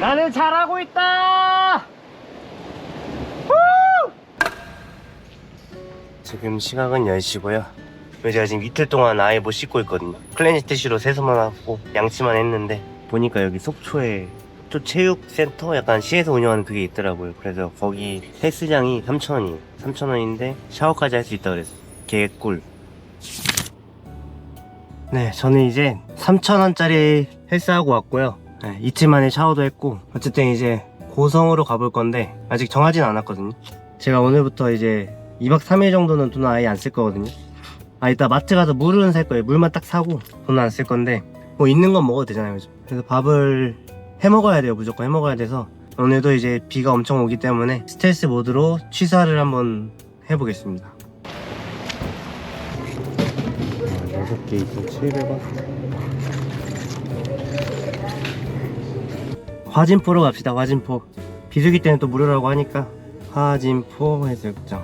나는 잘하고 있다! 지금 시각은 10시고요. 제가 지금 이틀 동안 아예 못 씻고 있거든요. 클렌징 티슈로 세수만 하고 양치만 했는데 보니까 여기 속초에 속초 체육센터 약간 시에서 운영하는 그게 있더라고요. 그래서 거기 헬스장이 3,000원이에요. 3,000원인데 샤워까지 할 수 있다 그랬어. 개꿀. 네, 저는 이제 3,000원짜리 헬스하고 왔고요. 네, 이틀 만에 샤워도 했고 어쨌든 이제 고성으로 가볼 건데 아직 정하진 않았거든요. 제가 오늘부터 이제 2박 3일 정도는 돈을 아예 안 쓸 거거든요. 아 이따 마트 가서 물은 살 거예요. 물만 딱 사고 돈은 안쓸 건데 뭐 있는 건 먹어도 되잖아요. 그죠? 그래서 밥을 해 먹어야 돼요. 무조건 해 먹어야 돼서 오늘도 이제 비가 엄청 오기 때문에 스텔스 모드로 취사를 한번 해보겠습니다. 6개 2,700원. 화진포로 갑시다. 화진포. 비수기 때는 또 무료라고 하니까 화진포 해수욕장.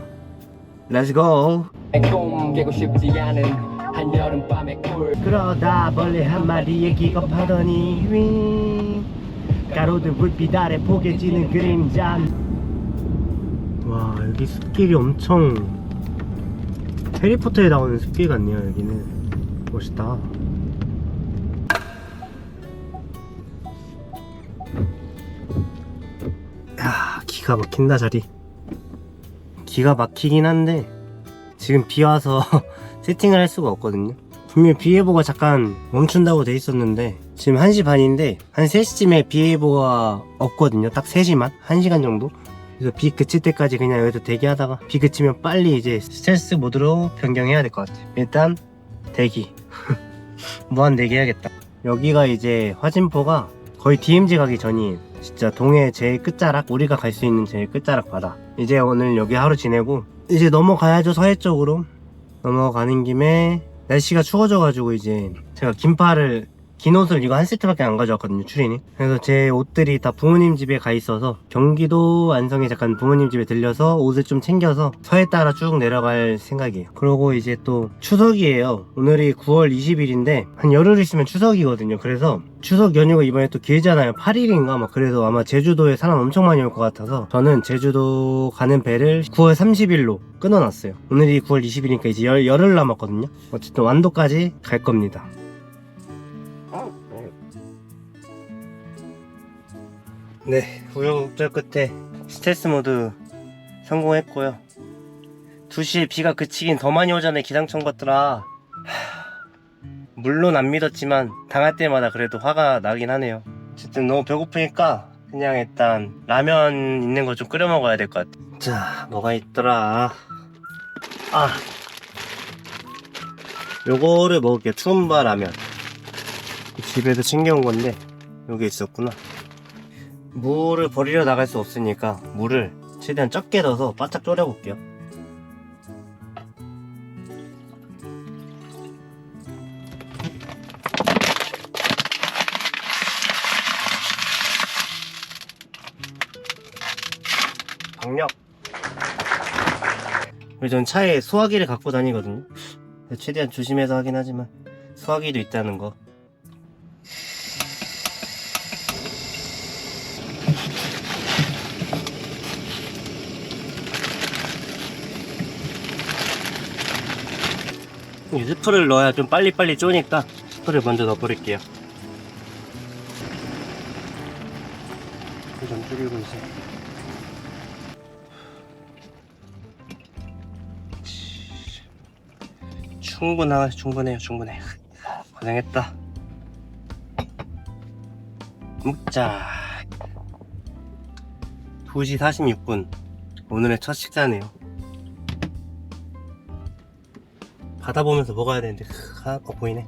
렛츠고! 꿈 깨고 싶지 않은 한여름밤의 꿀 그러다 벌레 한 마리에 기겁하더니 윙 가로등 불빛 아래 포개지는 그림자 와 여기 숲길이 엄청 해리포터에 나오는 숲길 같네요 여기는 멋있다 기가 막힌다 자리 기가 막히긴 한데 지금 비 와서 세팅을 할 수가 없거든요. 분명 비 예보가 잠깐 멈춘다고 돼 있었는데 지금 1시 반인데 한 3시쯤에 비 예보가 없거든요. 딱 3시만? 1시간 정도? 그래서 비 그칠 때까지 그냥 여기서 대기하다가 비 그치면 빨리 이제 스텔스 모드로 변경해야 될 것 같아요. 일단 대기. 무한 대기 해야겠다. 여기가 이제 화진포가 거의 DMZ 가기 전이에요. 진짜 동해 제일 끝자락, 우리가 갈 수 있는 제일 끝자락 바다. 이제 오늘 여기 하루 지내고 이제 넘어가야죠 서해 쪽으로. 넘어가는 김에 날씨가 추워져 가지고 이제 제가 긴팔을 긴 옷을 이거 한 세트밖에 안 가져왔거든요 추리닝 그래서 제 옷들이 다 부모님 집에 가 있어서 경기도 안성에 잠깐 부모님 집에 들려서 옷을 좀 챙겨서 서해 따라 쭉 내려갈 생각이에요. 그러고 이제 또 추석이에요. 오늘이 9월 20일인데 한 열흘 있으면 추석이거든요. 그래서 추석 연휴가 이번에 또 길잖아요. 8일인가? 막 그래서 아마 제주도에 사람 엄청 많이 올 것 같아서 저는 제주도 가는 배를 9월 30일로 끊어놨어요. 오늘이 9월 20일이니까 이제 열, 열흘 남았거든요. 어쨌든 완도까지 갈 겁니다 네, 우여곡절 끝에 스텔스 모드 성공했고요. 2시에 비가 그치긴 더 많이 오잖아요, 기상청 받더라. 하, 물론 안 믿었지만 당할 때마다 그래도 화가 나긴 하네요. 어쨌든 너무 배고프니까 그냥 일단 라면 있는 거 좀 끓여 먹어야 될 것 같아. 자, 뭐가 있더라. 아, 요거를 먹을게요. 투움바 라면. 집에서 챙겨온 건데 여기 있었구나. 물을 버리러 나갈 수 없으니까 물을 최대한 적게 넣어서 바짝 졸여 볼게요. 강력. 그리고 전 차에 소화기를 갖고 다니거든요. 최대한 조심해서 하긴 하지만 소화기도 있다는 거. 스프를 넣어야 좀 빨리빨리 쪼니까 스프를 먼저 넣어버릴게요. 좀 줄이고 있어. 충분하, 충분해요, 충분해. 고생했다. 먹자. 2시 46분. 오늘의 첫 식사네요. 바다 보면서 먹어야 되는데 크, 아, 어 보이네.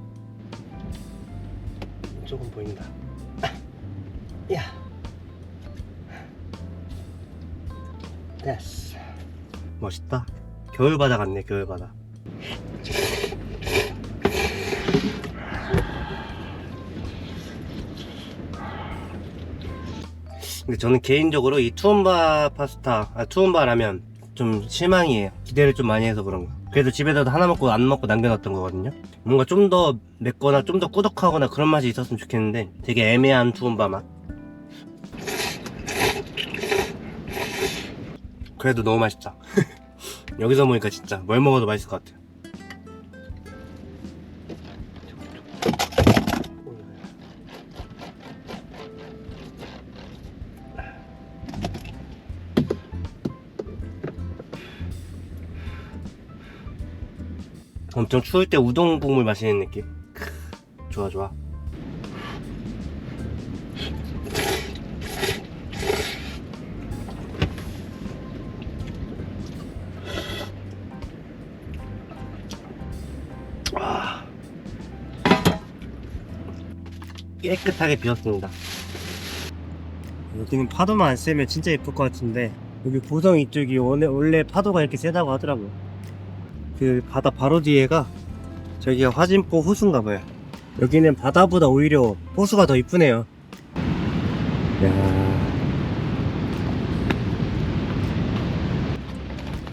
조금 보인다. 야. 됐어. 멋있다. 겨울바다 같네 겨울바다. 근데 저는 개인적으로 이 투움바 파스타 아 투움바 라면 좀 실망이에요. 기대를 좀 많이 해서 그런가 그래서 집에다 하나 먹고 안 먹고 남겨놨던 거거든요. 뭔가 좀 더 맵거나 좀 더 꾸덕하거나 그런 맛이 있었으면 좋겠는데 되게 애매한 두은바 맛. 그래도 너무 맛있다. 여기서 보니까 진짜 뭘 먹어도 맛있을 것 같아요. 엄청 추울 때 우동 국물 마시는 느낌. 크, 좋아 좋아. 아. 깨끗하게 비웠습니다. 여기는 파도만 안 세면 진짜 예쁠 것 같은데 여기 보성 이쪽이 원래, 원래 파도가 이렇게 세다고 하더라고요. 그 바다 바로 뒤에가 저기가 화진포 호수인가 봐요. 여기는 바다보다 오히려 호수가 더 이쁘네요. 야.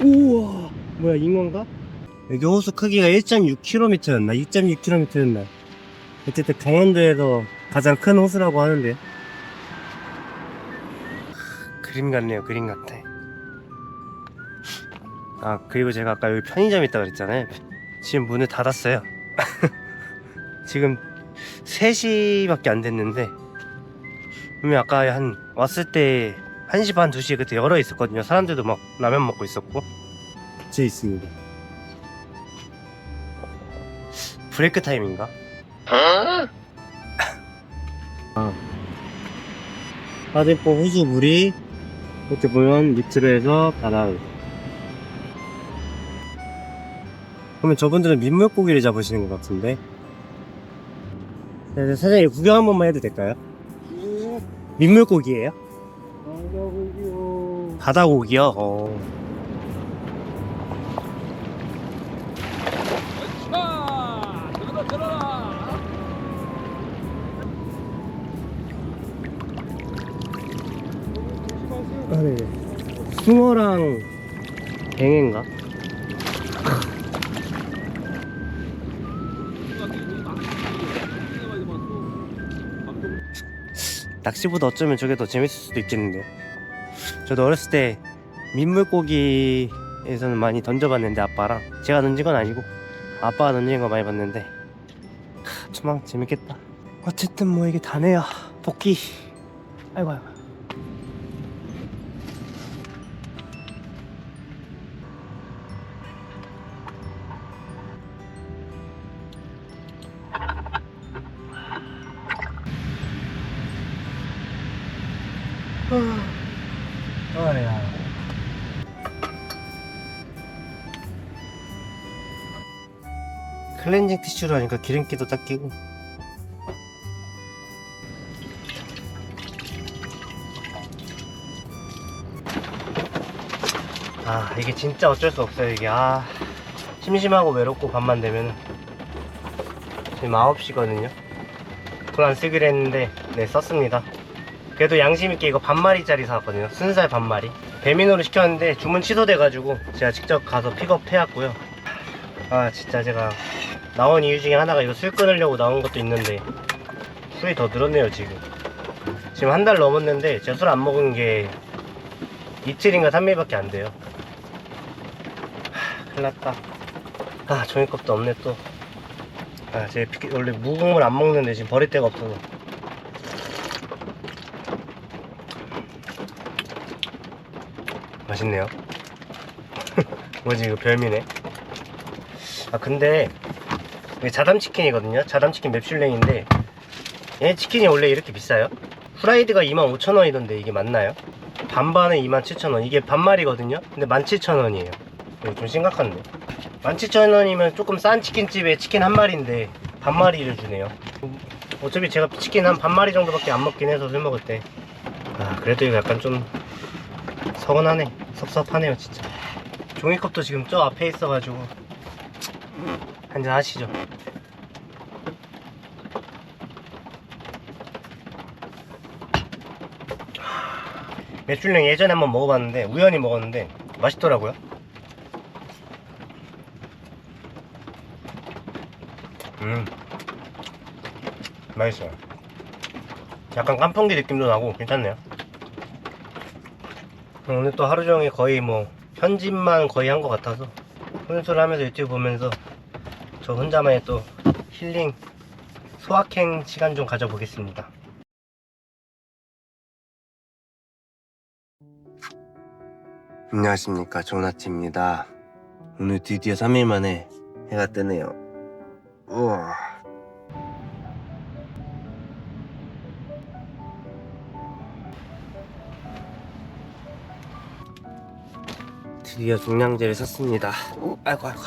우와. 뭐야 잉어인가? 여기 호수 크기가 1.6km였나? 2.6km였나? 어쨌든 강원도에서 가장 큰 호수라고 하는데 그림 같네요 그림 같아 아 그리고 제가 아까 여기 편의점 있다고 그랬잖아요. 지금 문을 닫았어요. 지금 3시밖에 안 됐는데 분명 아까 한 왔을 때 1시 반 2시에 그때 열어 있었거든요. 사람들도 막 라면 먹고 있었고. 제 있습니다. 브레이크 타임인가? 아. 하진포 호수 물이 이렇게 보면 밑으로 해서 바다 그러면 저분들은 민물고기를 잡으시는 것 같은데 네, 사장님 구경 한 번만 해도 될까요? 민물고기예요? 바다고기요? 어. 아, 네. 숭어랑 뱅인가? 낚시보다 어쩌면 저게 더 재밌을 수도 있겠는데. 저도 어렸을 때 민물고기에서는 많이 던져봤는데 아빠랑 제가 던진 건 아니고 아빠가 던진 거 많이 봤는데 하, 추망 재밌겠다. 어쨌든 뭐 이게 다네요. 복귀. 아이고 아이고. 클렌징 티슈로 하니까 기름기도 딱 끼고. 아 이게 진짜 어쩔 수 없어요 이게. 아 심심하고 외롭고 밤만 되면 지금 9시거든요. 돈 안 쓰기로 했는데 네 썼습니다. 그래도 양심있게 이거 반마리짜리 사왔거든요. 순살 반마리. 배민으로 시켰는데 주문 취소돼가지고 제가 직접 가서 픽업해왔고요. 아 진짜 제가 나온 이유 중에 하나가 이거 술 끊으려고 나온 것도 있는데 술이 더 늘었네요 지금. 지금 한 달 넘었는데 제가 술 안 먹은 게 이틀인가 3일밖에 안 돼요. 하, 큰일 났다. 아 종이컵도 없네 또. 아, 제 피- 원래 무국물 안 먹는데 지금 버릴 데가 없어서. 맛있네요. 뭐지 이거 별미네. 아 근데 이게 자담 치킨이거든요. 자담 치킨 맵슐랭인데 얘 치킨이 원래 이렇게 비싸요? 후라이드가 25,000원이던데 이게 맞나요? 반반에 27,000원. 이게 반말이거든요. 근데 17,000원이에요. 이거 좀 심각한데. 17,000원이면 조금 싼 치킨집에 치킨 한 마리인데 반마리를 주네요. 어차피 제가 치킨 한 반마리 정도밖에 안 먹긴 해서 술 먹을 때. 아 그래도 이거 약간 좀 서운하네 섭섭하네요 진짜 종이컵도 지금 저 앞에 있어가지고 한잔 하시죠 매출령 예전에 한번 먹어봤는데 우연히 먹었는데 맛있더라고요. 음 맛있어요. 약간 깐풍기 느낌도 나고 괜찮네요. 오늘 또 하루 종일 거의 뭐 편집만 거의 한 것 같아서 혼술 하면서 유튜브 보면서 저 혼자만의 또 힐링 소확행 시간 좀 가져보겠습니다. 안녕하십니까 조나티입니다. 오늘 드디어 3일 만에 해가 뜨네요. 우와. 드디어 종량제를 샀습니다. 오, 아이고 아이고.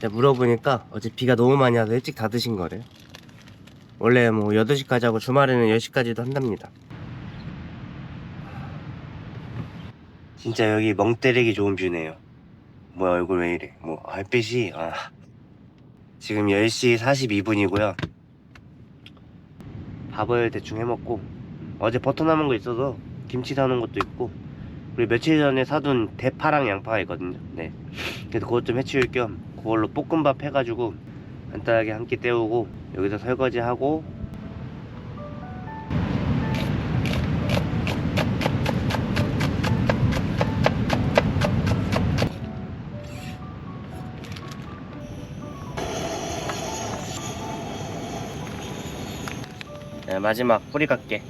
제가 물어보니까 어제 비가 너무 많이 와서 일찍 닫으신 거래요. 원래 뭐 8시까지 하고 주말에는 10시까지도 한답니다. 진짜 여기 멍 때리기 좋은 뷰네요. 뭐야 얼굴 왜 이래? 뭐 햇빛이 아 지금 10시 42분이고요. 밥을 대충 해먹고 어제 버터 남은 거 있어서 김치 사놓은 것도 있고 그리고 며칠 전에 사둔 대파랑 양파가 있거든요. 네. 그래서 그것 좀 해치울 겸 그걸로 볶음밥 해가지고 간단하게 한 끼 때우고 여기서 설거지 하고 마지막 뿌리 깎게.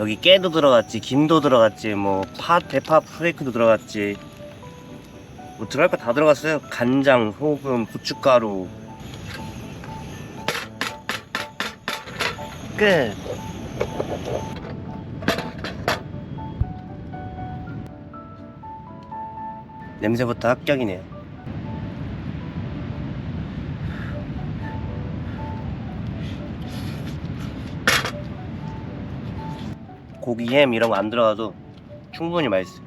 여기 깨도 들어갔지, 김도 들어갔지, 뭐 파, 대파 프레이크도 들어갔지. 뭐 들어갈 거 다 들어갔어요. 간장, 소금, 고춧가루. 끝. 냄새부터 합격이네요. 고기, 햄 이런 거 안 들어가도 충분히 맛있어요.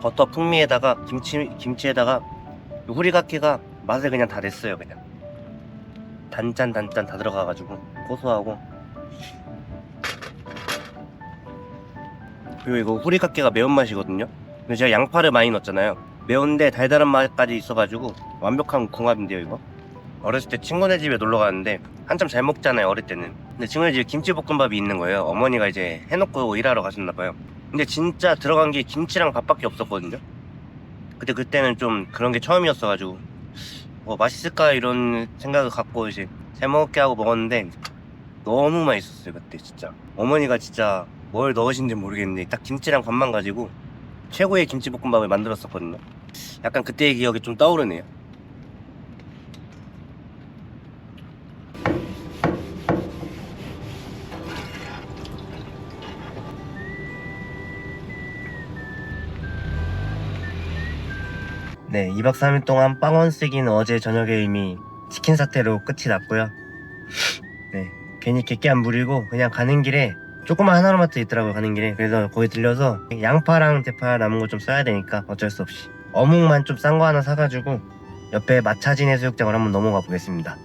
버터 풍미에다가 김치 김치에다가 이 후리가케가 맛을 그냥 다 냈어요 그냥. 단짠 단짠 다 들어가 가지고 고소하고. 그리고 이거 후리가케가 매운맛이거든요. 근데 제가 양파를 많이 넣었잖아요. 매운데 달달한 맛까지 있어가지고 완벽한 궁합인데요 이거. 어렸을 때 친구네 집에 놀러 갔는데 한참 잘 먹잖아요 어릴 때는 근데 친구네 집에 김치볶음밥이 있는 거예요. 어머니가 이제 해놓고 일하러 가셨나 봐요. 근데 진짜 들어간 게 김치랑 밥밖에 없었거든요. 근데 그때는 좀 그런 게 처음이었어가지고 뭐 맛있을까 이런 생각을 갖고 이제 잘 먹을게 하고 먹었는데 너무 맛있었어요 그때 진짜. 어머니가 진짜 뭘 넣으신지 모르겠는데 딱 김치랑 밥만 가지고 최고의 김치볶음밥을 만들었었거든요. 약간 그때의 기억이 좀 떠오르네요 네, 2박 3일 동안 빵원 쓰기는 어제 저녁에 이미 치킨 사태로 끝이 났고요. 네, 괜히 객기 안 부리고 그냥 가는 길에 조그만 하나로마트 있더라고요, 가는 길에. 그래서 거기 들려서 양파랑 대파 남은 거 좀 써야 되니까 어쩔 수 없이 어묵만 좀 싼 거 하나 사가지고 옆에 마차진 해수욕장을 한번 넘어가 보겠습니다.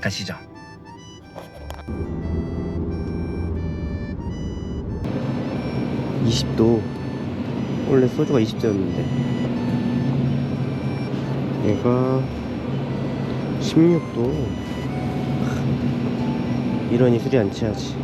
가시죠. (20도) 원래 소주가 (20도였는데) 얘가 16도. 이러니 술이 안 취하지.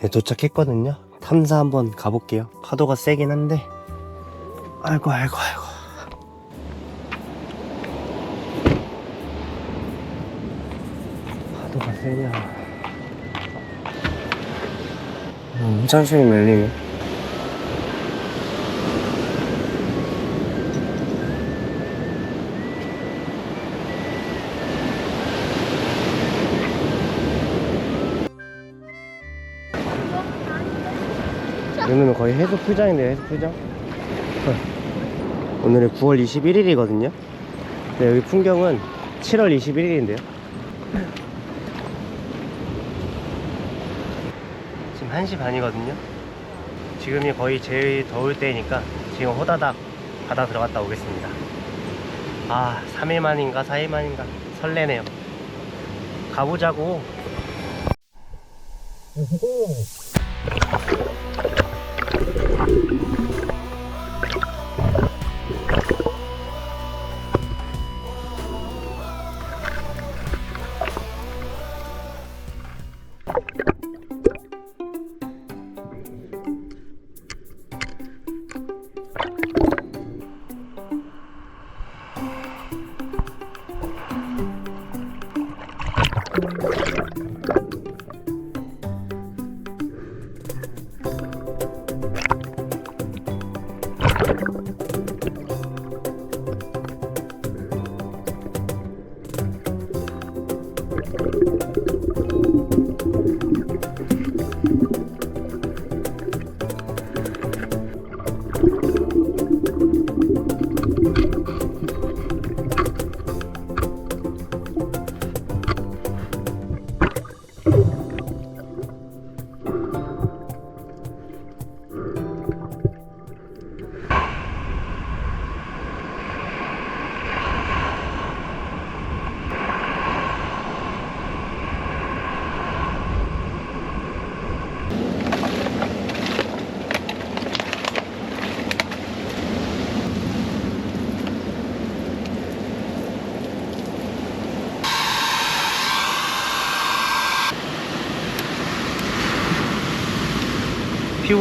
네 도착했거든요. 탐사 한번 가볼게요. 파도가 세긴 한데. 아이고 아이고 세냐? 음, 천천히 밀리네 여기는 거의 해수 풀장인데요 해수 풀장? 오늘은 9월 21일이거든요? 네, 여기 풍경은 7월 21일인데요 지금 1시 반이거든요. 지금이 거의 제일 더울 때니까 지금 호다닥 바다 들어갔다 오겠습니다. 아, 3일 만인가 4일 만인가 설레네요. 가보자고.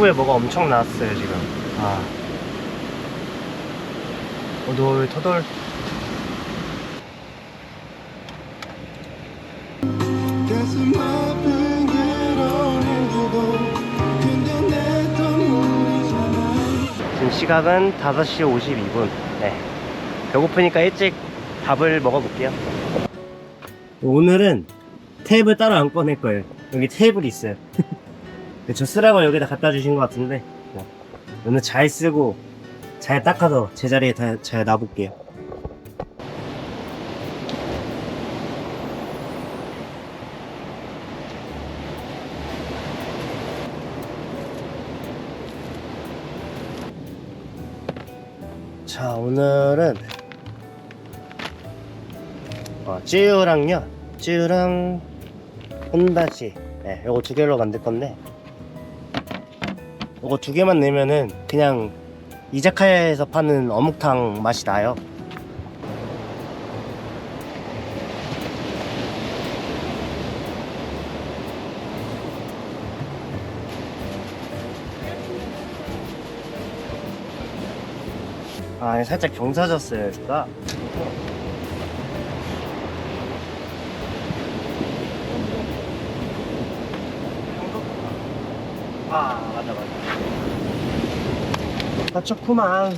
피부에 뭐가 엄청 나왔어요 지금. 아. 근데 내 눈물이잖아. 지금 시각은 5시 52분. 네. 배고프니까 일찍 밥을 먹어볼게요. 오늘은 테이블 따로 안 꺼낼 거예요. 여기 테이블이 있어요 저 쓰라고 여기다 갖다 주신 것 같은데. 네. 오늘 잘 쓰고 잘 닦아서 제자리에 다, 잘 놔볼게요. 자 오늘은 어, 찌유랑요. 찌유랑 혼다시. 네, 요거 두 개로 만들 건데 요거 두 개만 내면은 그냥 이자카야에서 파는 어묵탕 맛이 나요. 아 살짝 경사졌어요 여기가 아 맞아 맞아 맞췄구만.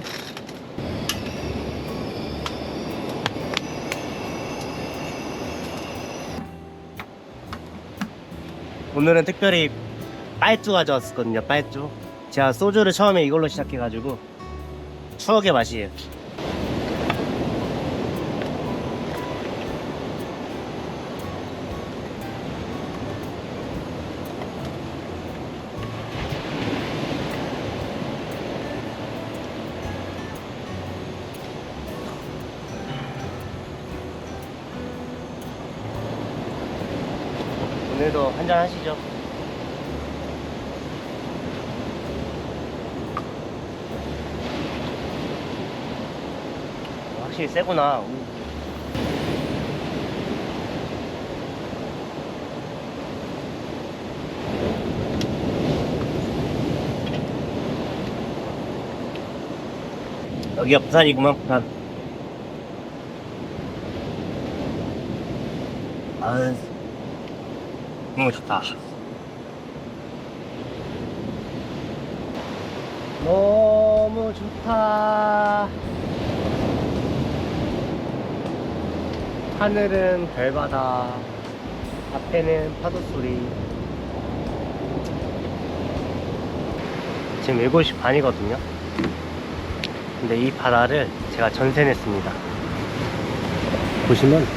오늘은 특별히 빨주 가져왔었거든요 빨주. 제가 소주를 처음에 이걸로 시작해가지고 추억의 맛이에요 하시죠. 확실히 세구나. 음. 여기가 부산이구만, 부산. 아, 너무 좋다. 너무 좋다. 하늘은 별바다, 앞에는 파도 소리. 지금 7시 반이거든요. 근데 이 바다를 제가 전세 냈습니다. 보시면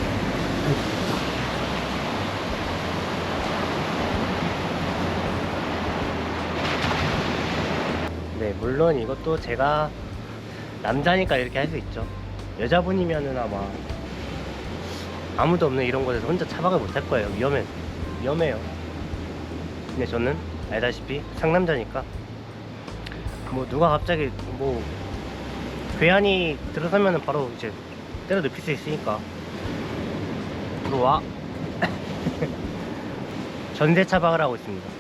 물론 이것도 제가 남자니까 이렇게 할 수 있죠. 여자분이면은 아마 아무도 없는 이런 곳에서 혼자 차박을 못 할 거예요. 위험해, 위험해요. 근데 저는 알다시피 상남자니까 뭐 누가 갑자기 뭐 괴한이 들어서면은 바로 이제 때려 눕힐 수 있으니까 들어와 전세 차박을 하고 있습니다 네.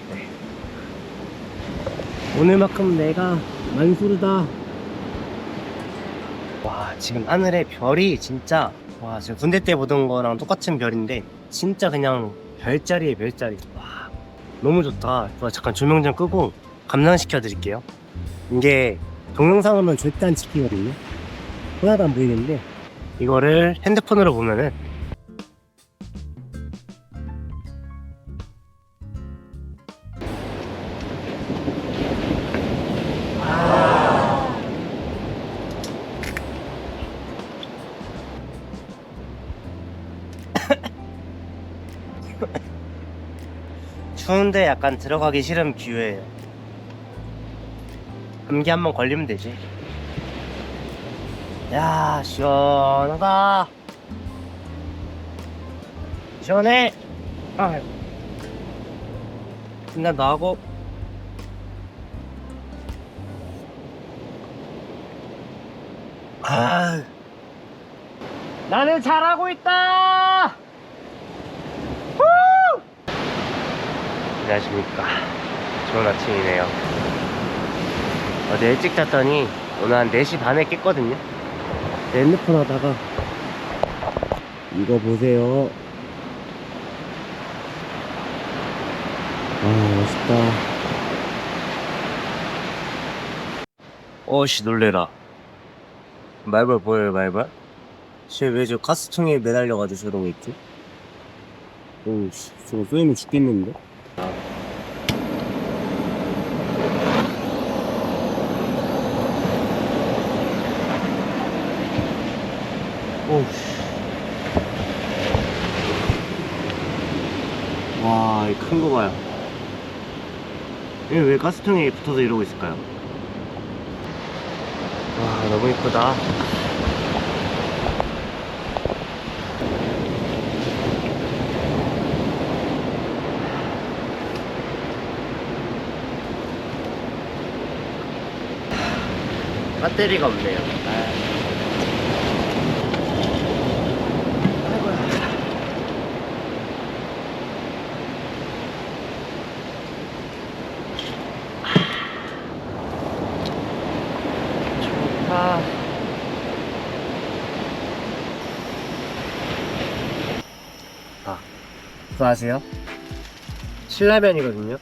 오늘만큼 내가 만수르다. 와 지금 하늘에 별이 진짜 와 지금 군대 때 보던 거랑 똑같은 별인데 진짜 그냥 별자리에 별자리. 와 너무 좋다. 와, 잠깐 조명 좀 끄고 감상시켜 드릴게요. 이게 동영상으로는 절대 안 찍히거든요. 하나도 안 보이는데 이거를 핸드폰으로 보면은 추운데 약간 들어가기 싫은 뷰예요. 감기 한번 걸리면 되지. 야, 시원하다. 시원해. 아, 근데 나하고 아, 나는 잘하고 있다. 후! 안녕하십니까. 좋은 아침이네요. 어제 일찍 잤더니 오늘 한 4시 반에 깼거든요. 핸드폰 하다가 이거 보세요. 아, 멋있다. 어씨, 놀래라. 말벌 보여요, 말벌? 쟤왜 저 가스통에 매달려가지고 저러고 있지? 오, 씨, 저거 쏘이면 죽겠는데? 와, 이 큰 거 봐요. 이게 왜 가스통에 붙어서 이러고 있을까요? 와, 너무 이쁘다. 배터리가 없네요. 좋다. 아, 그거 아세요? 신라면이거든요.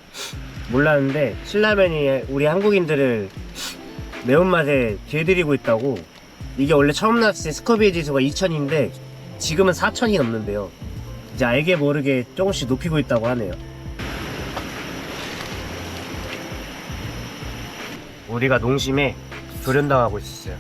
몰랐는데 신라면이 우리 한국인들을 매운맛에 길들이고 있다고. 이게 원래 처음 나왔을 때 스커비의 지수가 2000인데 지금은 4000이 넘는데요. 이제 알게 모르게 조금씩 높이고 있다고 하네요. 우리가 농심에 조련당하고 있었어요.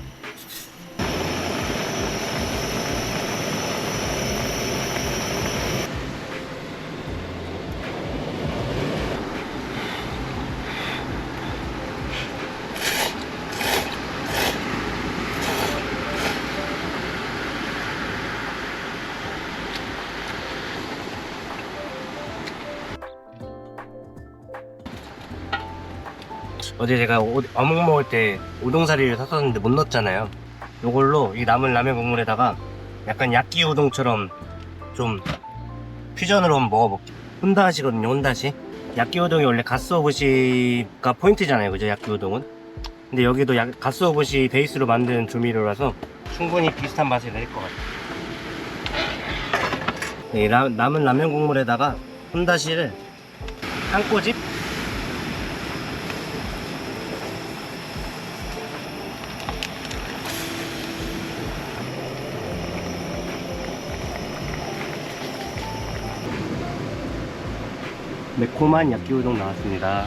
어제 제가 오- 어묵 먹을 때 우동사리를 샀었는데 못 넣었잖아요. 요걸로 이 남은 라면 국물에다가 약간 야끼 우동처럼 좀 퓨전으로 한번 먹어볼게요. 혼다시거든요, 혼다시. 야끼 우동이 원래 가스오부시가 포인트잖아요, 그죠? 야끼 우동은. 근데 여기도 야, 가스오부시 베이스로 만든 조미료라서 충분히 비슷한 맛이 낼것 같아요. 네, 이 라- 남은 라면 국물에다가 혼다시를 한 꼬집 매콤한 야끼우동 나왔습니다.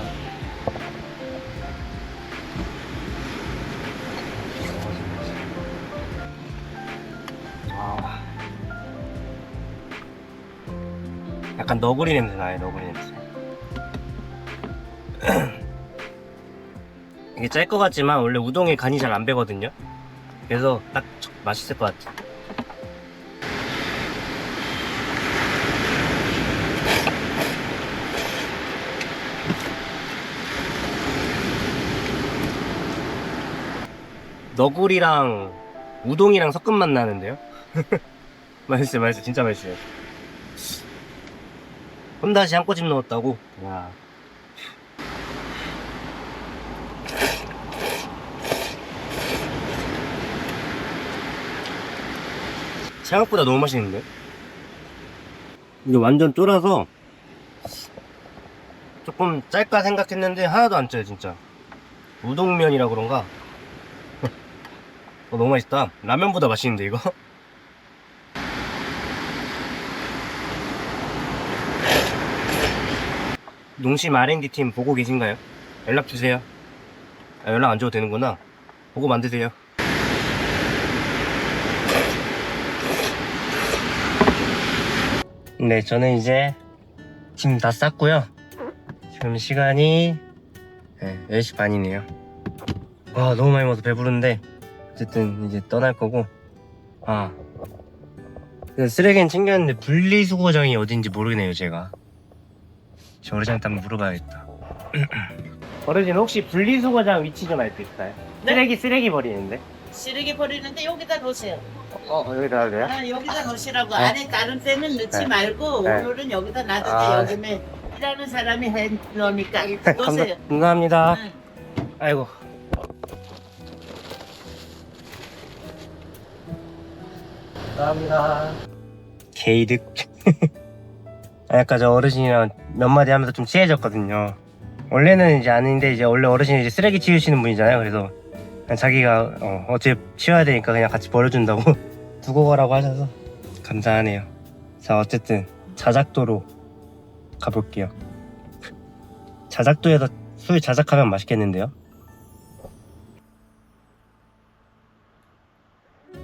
아. 약간 너구리 냄새 나요, 너구리 냄새. 이게 짤 것 같지만 원래 우동에 간이 잘 안 배거든요. 그래서 딱 맛있을 것 같아. 너구리랑 우동이랑 섞은 맛 나는데요? 맛있어요, 맛있어요. 진짜 맛있어요. 혼다시 한 꼬집 넣었다고? 야. 생각보다 너무 맛있는데? 이게 완전 쫄아서 조금 짤까 생각했는데 하나도 안 짜요 진짜 우동면이라 그런가 어, 너무 맛있다. 라면보다 맛있는데 이거? 농심 R&D 팀 보고 계신가요? 연락 주세요. 아, 연락 안 줘도 되는구나. 보고 만드세요. 네 저는 이제 짐 다 쌌고요. 지금 시간이 네, 10시 반이네요. 와 너무 많이 먹어서 배부른데 어쨌든 이제 떠날 거고 아 근데 쓰레기는 챙겼는데 분리수거장이 어딘지 모르겠네요 제가 저 어르신한테 한번 물어봐야겠다 어르신 혹시 분리수거장 위치 좀 알 수 있어요? 네? 쓰레기 쓰레기 버리는데 쓰레기 버리는데 여기다 놓으세요. 어 여기다 하래요? 아, 여기다 놓으시라고. 네. 안에 다른 때는 넣지 네. 말고 네. 오늘은 여기다 놔두세요. 아. 여기면 일하는 사람이 해 놓으니까 감사, 놓으세요. 감사합니다 응. 아이고. 감사합니다. 개이득. 아까 저 어르신이랑 몇 마디 하면서 좀 친해졌거든요. 원래는 이제 아닌데 이제 원래 어르신이 이제 쓰레기 치우시는 분이잖아요. 그래서 그냥 자기가 어, 어째 치워야 되니까 그냥 같이 버려준다고 두고 가라고 하셔서 감사하네요. 자 어쨌든 자작도로 가볼게요. 자작도에서 술 자작하면 맛있겠는데요?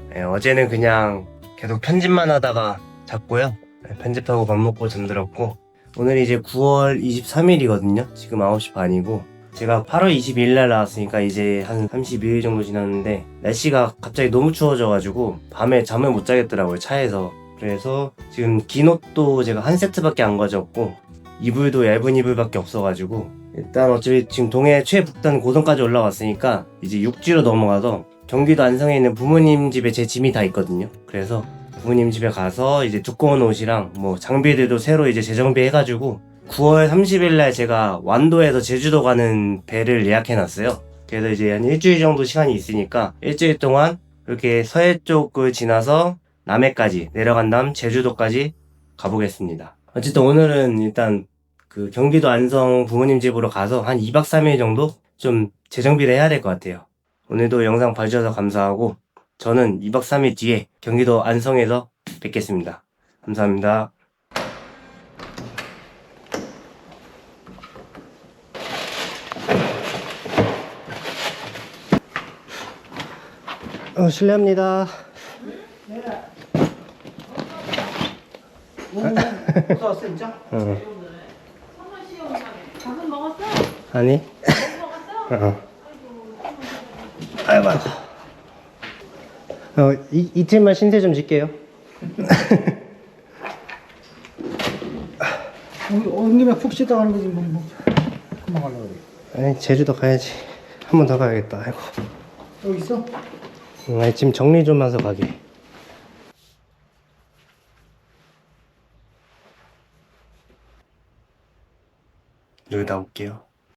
네, 어제는 그냥 계속 편집만 하다가 잤고요. 네, 편집하고 밥 먹고 잠들었고 오늘 이제 9월 23일이거든요. 지금 9시 반이고 제가 8월 22일 날 나왔으니까 이제 한 32일 정도 지났는데 날씨가 갑자기 너무 추워져가지고 밤에 잠을 못 자겠더라고요 차에서 그래서 지금 긴 옷도 제가 한 세트밖에 안 가져왔고 이불도 얇은 이불밖에 없어가지고 일단 어차피 지금 동해 최북단 고성까지 올라왔으니까 이제 육지로 넘어가서 경기도 안성에 있는 부모님 집에 제 짐이 다 있거든요. 그래서 부모님 집에 가서 이제 두꺼운 옷이랑 뭐 장비들도 새로 이제 재정비해가지고 9월 30일 날 제가 완도에서 제주도 가는 배를 예약해놨어요. 그래서 이제 한 일주일 정도 시간이 있으니까 일주일 동안 이렇게 서해 쪽을 지나서 남해까지 내려간 다음 제주도까지 가보겠습니다. 어쨌든 오늘은 일단 그 경기도 안성 부모님 집으로 가서 한 2박 3일 정도 좀 재정비를 해야 될 것 같아요. 오늘도 영상 봐주셔서 감사하고 저는 2박 3일 뒤에 경기도 안성에서 뵙겠습니다. 감사합니다. 어, 실례합니다. 응. 밥은 먹었어? 아니? 어. 아이고, 아이고. 어, 이, 이틀만 신세 좀 질게요. 온 김에 푹 쉬다 가는 거지 뭐, 뭐. 금방 가려고 그래 아니, 제주도 가야지. 한 번 더 가야겠다. 아이고. 여기 있어? 응, 아니, 지금 정리 좀 해서 가게. 여기다 올게요.